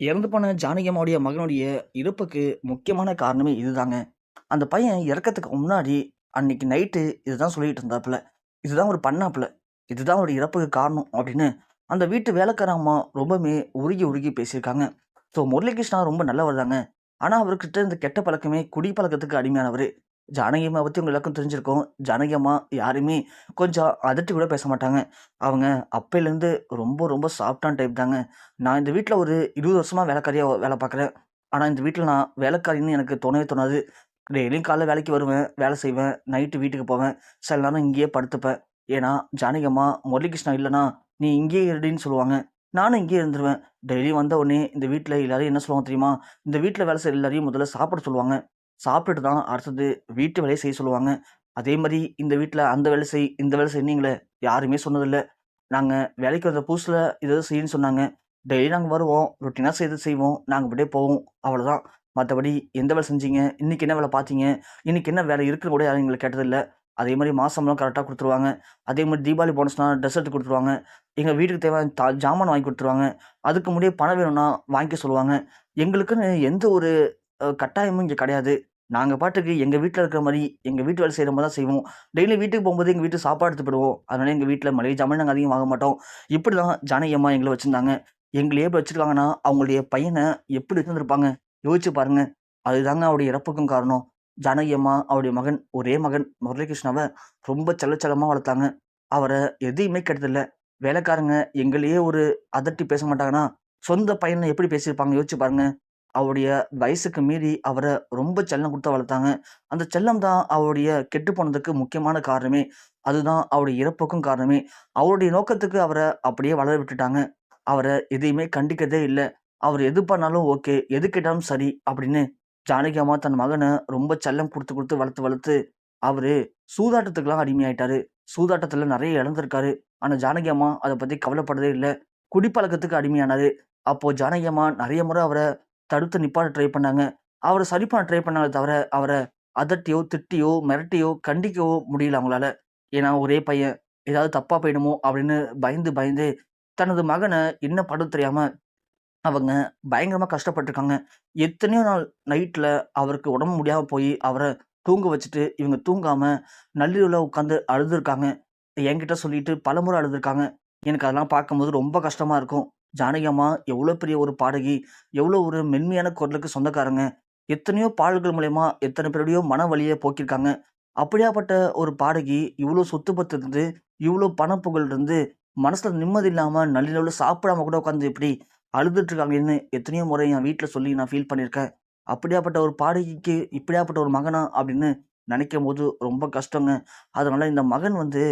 இறந்து போன ஜானகி அம்மாவுடைய மகனுடைய இறப்புக்கு முக்கியமான காரணமே இதுதாங்க. அந்த பையன் இறக்கறதுக்கு முன்னாடி அன்னைக்கு நைட்டு இதுதான் சொல்லிட்டு இருந்தாப்புல. இதுதான் ஒரு பண்ணாப்புல. இதுதான் அவருடைய இறப்புக்கு காரணம் அப்படின்னு அந்த வீட்டு வேலைக்கார அம்மா ரொம்பவுமே உருகி உருகி பேசியிருக்காங்க. ஸோ முரளிகிருஷ்ணா ரொம்ப நல்லவர் தாங்க. ஆனால் அவர்கிட்ட இந்த கெட்ட பழக்கமே குடி பழக்கத்துக்கு அடிமையானவர் ஜானகி அம்மா பற்றி உங்க எல்லாருக்கும் தெரிஞ்சிருக்கும். ஜானகி அம்மா யாருமே கொஞ்சம் அதட்டி கூட பேச மாட்டாங்க. அவங்க அப்பையிலேருந்து ரொம்ப ரொம்ப சாஃப்ட்டான டைப் தாங்க. நான் இந்த வீட்டில் ஒரு இருபது வருஷமாக வேலைக்காரியாக வேலை பார்க்குறேன். ஆனால் இந்த வீட்டில் நான் வேலைக்காரின்னு எனக்கு தோணவே தோணாது. டெய்லியும் காலைல வேலைக்கு வருவேன், வேலை செய்வேன், நைட்டு வீட்டுக்கு போவேன். சில நேரம் இங்கேயே படுத்துப்பேன். ஏன்னா ஜானகி அம்மா முரளிகிருஷ்ணா இல்லைனா "நீ இங்கேயே இருடின்னு" சொல்லுவாங்க. நானும் இங்கேயே இருந்துருவேன். டெய்லியும் வந்த உடனே இந்த வீட்டில் எல்லாரும் என்ன சொல்லுவாங்க தெரியுமா? இந்த வீட்டில் வேலை செய்கிற எல்லாரையும் முதல்ல சாப்பிட சொல்லுவாங்க. சாப்பிட்டுட்டு தான் அடுத்தது வீட்டு வேலையை செய்ய சொல்லுவாங்க. அதே மாதிரி இந்த வீட்டில் அந்த வேலை செய், இந்த வேலை செய்யுன்னீங்களே, யாருமே சொன்னதில்லை நாங்கள் வேலைக்கு வந்த புதுசில் இதை செய்யணும்னு செய்யுன்னு சொன்னாங்க. டெய்லி நாங்கள் வருவோம், ரொட்டீனாக செய்து செய்வோம், நாங்கள் அப்படியே போவோம். அவ்வளோதான். மற்றபடி எந்த வேலை செஞ்சீங்க? இன்னைக்கு என்ன வேலை பார்த்தீங்க? இன்னைக்கு என்ன வேலை இருக்குன்னு கூட யாரும் எங்களை கேட்டதில்லை அதே மாதிரி மாதம்லாம் கரெக்டாக கொடுத்துருவாங்க அதே மாதிரி தீபாவளி போனஸ்னா ட்ரெஸ் எடுத்து கொடுத்துருவாங்க எங்கள் வீட்டுக்கு தேவையான தா ஜாமான் வாங்கி கொடுத்துருவாங்க அதுக்கு முன்னாடியே பணம் வேணும்னா வாங்கிக்க சொல்லுவாங்க. எங்களுக்குன்னு எந்த ஒரு கட்டாயமும் இங்கே கிடையாது. நாங்கள் பாட்டுக்கு எங்கள் வீட்டில் இருக்கிற மாதிரி எங்கள் வீட்டு வேலை செய்கிற மாதிரி தான் செய்வோம். டெய்லி வீட்டுக்கு போகும்போது எங்கள் வீட்டுக்கு சாப்பாடு எடுத்து போடுவோம் அதனால எங்கள் வீட்டில் மளிகை ஜாமான் நாங்கள் அதிகம் வாங்க மாட்டோம். இப்படிதான் ஜானகி அம்மா எங்களை வச்சுருந்தாங்க எங்களை எப்படி வச்சுருக்காங்கன்னா அவங்களுடைய பையனை எப்படி வச்சுருந்துருப்பாங்க யோசிச்சு பாருங்கள் அதுதாங்க அவருடைய இறப்புக்கும் காரணம். ஜானகி அம்மா, அவருடைய மகன், ஒரே மகன் முரளிகிருஷ்ணாவை ரொம்ப செல்லச்சலமாக வளர்த்தாங்க. அவரை எதையுமே கெடுதில்ல வேலைக்காரங்க எங்களையே ஒரு அதட்டி பேச மாட்டாங்கன்னா, சொந்த பையனை எப்படி பேசியிருப்பாங்க யோசிச்சு பாருங்க. அவருடைய வயசுக்கு மீறி அவரை ரொம்ப செல்லம் கொடுத்து வளர்த்தாங்க. அந்த செல்லம் தான் அவருடைய கெட்டு போனதுக்கு முக்கியமான காரணமே. அதுதான் அவருடைய இறப்புக்கும் காரணமே. அவருடைய நோக்கத்துக்கு அவரை அப்படியே வளர விட்டுட்டாங்க. அவரை எதையுமே கண்டிக்கிறதே இல்லை அவர் எது பண்ணாலும் ஓகே, எது கேட்டாலும் சரி அப்படின்னு ஜானகி அம்மா தன் மகனை ரொம்ப செல்லம் கொடுத்து கொடுத்து வளர்த்து வளர்த்து, அவர் சூதாட்டத்துக்கெல்லாம் அடிமையாயிட்டாரு. சூதாட்டத்தில் நிறைய இழந்திருக்காரு. ஆனால் ஜானகி அம்மா அதை பற்றி கவலைப்படவே இல்லை குடிப்பழக்கத்துக்கு அடிமையானாரு. அப்போது ஜானகி அம்மா நிறைய முறை அவரை தடுத்து நிப்பாட்ட ட்ரை பண்ணாங்க. அவரை சரி பண்ண ட்ரை பண்ணாங்களே தவிர, அவரை அதட்டியோ, திட்டியோ, மிரட்டியோ, கண்டிக்கவோ முடியல அவங்களால. ஏன்னா ஒரே பையன். ஏதாவது தப்பா போயிடுமோ அப்படின்னு பயந்து பயந்து தனது மகனை என்ன படம் தெரியாம அவங்க பயங்கரமா கஷ்டப்பட்டிருக்காங்க எத்தனையோ நாள் நைட்ல அவருக்கு உடம்பு முடியாம போய் அவரை தூங்க வச்சுட்டு, இவங்க தூங்காம நள்ளிரவில் உட்காந்து அழுதுருக்காங்க. என்கிட்ட சொல்லிட்டு பலமுறை அழுதுருக்காங்க. எனக்கு அதெல்லாம் பார்க்கும்போது ரொம்ப கஷ்டமா இருக்கும். ஜானகி அம்மா எவ்வளோ பெரிய ஒரு பாடகி, எவ்வளோ ஒரு மென்மையான குரலுக்கு சொந்தக்காரங்க. எத்தனையோ பாடல்கள் மூலயமா எத்தனை பேருடைய மன வழியை போக்கியிருக்காங்க. அப்படியாப்பட்ட ஒரு பாடகி, இவ்வளோ சொத்து பத்து இருந்து, இவ்வளோ பணம் இருந்து, மனசில் நிம்மதி இல்லாமல் நள்ளிரவுல சாப்பிடாம கூட உட்காந்து இப்படி அழுதுட்டுருக்காங்கன்னு எத்தனையோ முறை என் வீட்டில் சொல்லி நான் ஃபீல் பண்ணியிருக்கேன். அப்படியாப்பட்ட ஒரு பாடகிக்கு இப்படியாப்பட்ட ஒரு மகனா அப்படின்னு நினைக்கும் போது ரொம்ப கஷ்டங்க. அதனால் இந்த மகன் வந்து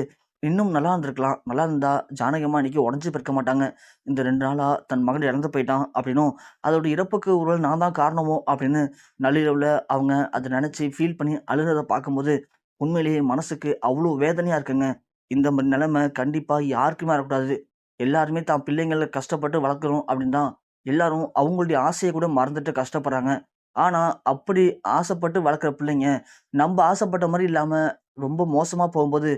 இன்னும் நல்லா இருந்திருக்கலாம். நல்லா இருந்தா ஜானகம்மா இன்னைக்கு உடஞ்சி பிறக்க மாட்டாங்க. இந்த ரெண்டு நாளாக தன் மகன் இறந்து போயிட்டான் அப்படின்னும், அதோட இறப்புக்கு ஒருவேள நான் தான் காரணமோ அப்படின்னு நள்ளிரவுல அவங்க அதை நினச்சி ஃபீல் பண்ணி அழுகிறத பார்க்கும்போது, உண்மையிலேயே மனசுக்கு அவ்வளோ வேதனையாக இருக்குங்க. இந்த மாதிரி நிலைமை கண்டிப்பாக யாருக்குமே வரக்கூடாது. எல்லாருமே தான் பிள்ளைங்கள கஷ்டப்பட்டு வளர்க்குறோம் அப்படின்னு தான் எல்லாரும் அவங்களுடைய ஆசையை கூட மறந்துட்டு கஷ்டப்படுறாங்க. ஆனால் அப்படி ஆசைப்பட்டு வளர்க்குற பிள்ளைங்க, நம்ம ஆசைப்பட்ட மாதிரி இல்லாமல் ரொம்ப மோசமாக போகும்போது,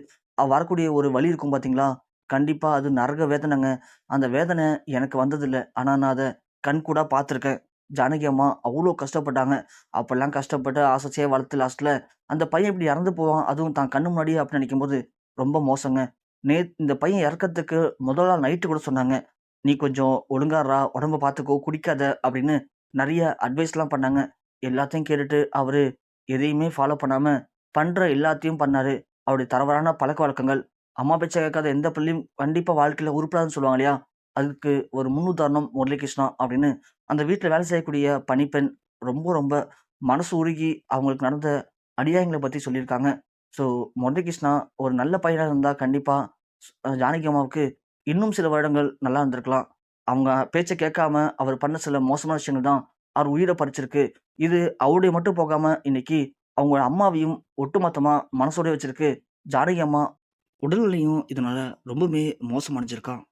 வரக்கூடிய ஒரு வழி இருக்கும் பார்த்தீங்களா? கண்டிப்பாக அது நரக வேதனைங்க. அந்த வேதனை எனக்கு வந்ததில்லை ஆனால் நான் அதை கண் கூட பார்த்துருக்கேன். ஜானகி அம்மா அவ்வளோ கஷ்டப்பட்டாங்க. அப்போல்லாம் கஷ்டப்பட்டு ஆசை வளர்த்து லாஸ்ட்டில் அந்த பையன் இப்படி இறந்து போவான். அதுவும் தான் கண்ணு முன்னாடியே அப்படின்னு நினைக்கும்போது ரொம்ப மோசங்க. நே இந்த பையன் இறக்கறதுக்கு முதல் நாள் நைட்டு கூட சொன்னாங்க. "நீ கொஞ்சம் ஒழுங்கா உடம்ப பார்த்துக்கோ, குடிக்காத" அப்படின்னு நிறைய அட்வைஸ்லாம் பண்ணாங்க. எல்லாத்தையும் கேட்டுட்டு அவர் எதையுமே ஃபாலோ பண்ணாமல் பண்ணுற எல்லாத்தையும் பண்ணார் அவருடைய தரவறான பழக்க வழக்கங்கள் அம்மா பேச்சை கேட்காத எந்த பிள்ளையும் கண்டிப்பாக வாழ்க்கையில் உருப்படாதுன்னு சொல்லுவாங்க இல்லையா? அதுக்கு ஒரு முன்னுதாரணம் முரளிகிருஷ்ணா அப்படின்னு அந்த வீட்டில் வேலை செய்யக்கூடிய பணிப்பெண் ரொம்ப ரொம்ப மனசு உருகி அவங்களுக்கு நடந்த அடியாயங்களை பற்றி சொல்லியிருக்காங்க. ஸோ முரளிகிருஷ்ணா ஒரு நல்ல பையனாக இருந்தால் கண்டிப்பாக ஜானகி அம்மாவுக்கு இன்னும் சில வருடங்கள் நல்லா இருந்திருக்கலாம். அவங்க பேச்சை கேட்காம அவர் பண்ண சில மோசமான விஷயங்கள் தான் அவர் உயிரை பறிச்சிருக்கு. இது அவருடைய மட்டும் போகாமல் இன்னைக்கு அவங்களோட அம்மாவையும் ஒட்டுமொத்தமாக மனசோடய வச்சுருக்கு. ஜானகி அம்மா உடல்நிலையும் இதனால் ரொம்பவுமே மோசமடைஞ்சிருக்கான்